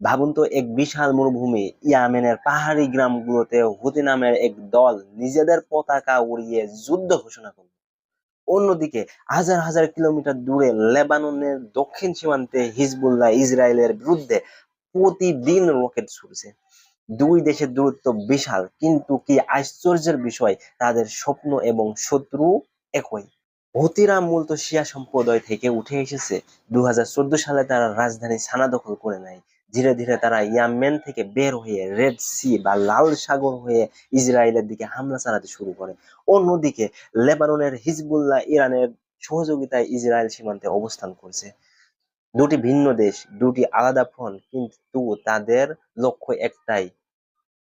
ভাবুন তো, এক বিশাল মরুভূমি, ইয়ামেনের পাহাড়ি গ্রামগুলোতে হুতি নামের এক দল নিজেদের পতাকা উড়িয়ে যুদ্ধ ঘোষণা করল। অন্যদিকে, হাজার হাজার কিলোমিটার দূরে লেবাননের দক্ষিণ সীমান্তে হিজবুল্লাহ ইসরায়েলের বিরুদ্ধে প্রতিদিন রকেট ছুড়ছে। দুই দেশের দূরত্ব বিশাল, কিন্তু কি আশ্চর্যের বিষয়, তাদের স্বপ্ন এবং শত্রু একই। হুতিরা মূলত শিয়া সম্প্রদায় থেকে উঠে এসেছে। দুই হাজার চোদ্দ সালে তারা রাজধানী সানা দখল করে নেয়। ধীরে ধীরে তারা ইয়ামেন থেকে বের হয়ে রেড সি বা লাল সাগর হয়ে ইসরায়েলের দিকে হামলা চালাতে শুরু করে। অন্যদিকে লেবাননের হিজবুল্লাহ ইরানের সহযোগিতায় ইসরায়েল সীমান্তে অবস্থান করছে। দুটি ভিন্ন দেশ, দুটি আলাদা ফ্রন্ট কিন্তু তাদের লক্ষ্য একটাই,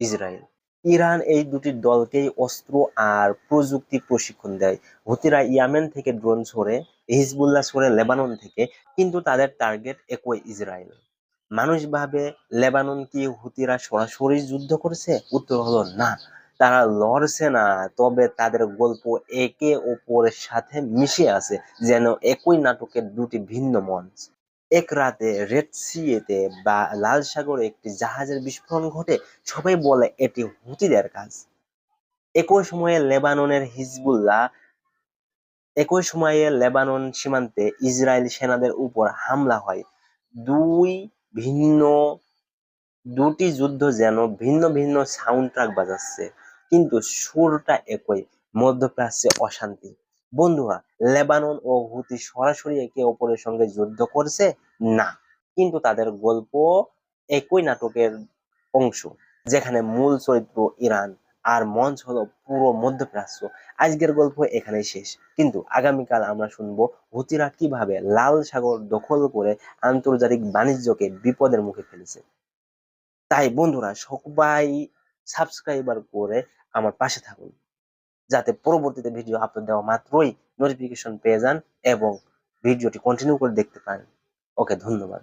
ইসরায়েল। ইরান এই দুটি দলকেই অস্ত্র আর প্রযুক্তি প্রশিক্ষণ দেয়। হুতিরা ইয়ামেন থেকে ড্রোন ছড়ে, হিজবুল্লাহ ছড়ে লেবানন থেকে, কিন্তু তাদের টার্গেট একই ইসরায়েল। মানুষ ভাবে লেবানন কি হুতিরা সরাসরি যুদ্ধ করেছে? উত্তর হলো না। তারা লড়ছে না, তবে তাদের গল্প একে অপরের সাথে মিশে আছে, যেন একই নাটকের দুটি ভিন্ন মঞ্চ। এক রাতে রেড সিতে বা লাল সাগরে একটি জাহাজের বিস্ফোরণ ঘটে, সবাই বলে এটি হুতিদের কাজ। একই সময়ে লেবাননের হিজবুল্লাহ একই সময়ে লেবানন সীমান্তে ইসরায়েল সেনাদের উপর হামলা হয়। দুই ভিন্ন দুটি যুদ্ধ যেন ভিন্ন ভিন্ন সাউন্ড ট্রাক বাজাচ্ছে। কিন্তু সুরটা একই, মধ্যপ্রাচ্যে অশান্তি। বন্ধুরা, লেবানন ও হুতি সরাসরি একে অপরের সঙ্গে যুদ্ধ করছে? না। কিন্তু তাদের গল্প একই নাটকের অংশ, যেখানে মূল চরিত্র ইরান। আর মঞ্চ হলো পুরো মধ্যপ্রাচ্য। আজকের গল্প এখানেই শেষ। কিন্তু আগামীকাল আমরা শুনব হুতিরা কীভাবে লাল সাগর দখল করে আন্তর্জাতিক বাণিজ্যকে বিপদের মুখে ফেলেছে। তাই বন্ধুরা, সবাই সাবস্ক্রাইবার করে আমার পাশে থাকুন। যাতে পরবর্তীতে ভিডিও আপলোড দেওয়া মাত্রই নোটিফিকেশন পেয়ে যান এবং ভিডিওটি কন্টিনিউ করে দেখতে পারেন। ওকে, ধন্যবাদ।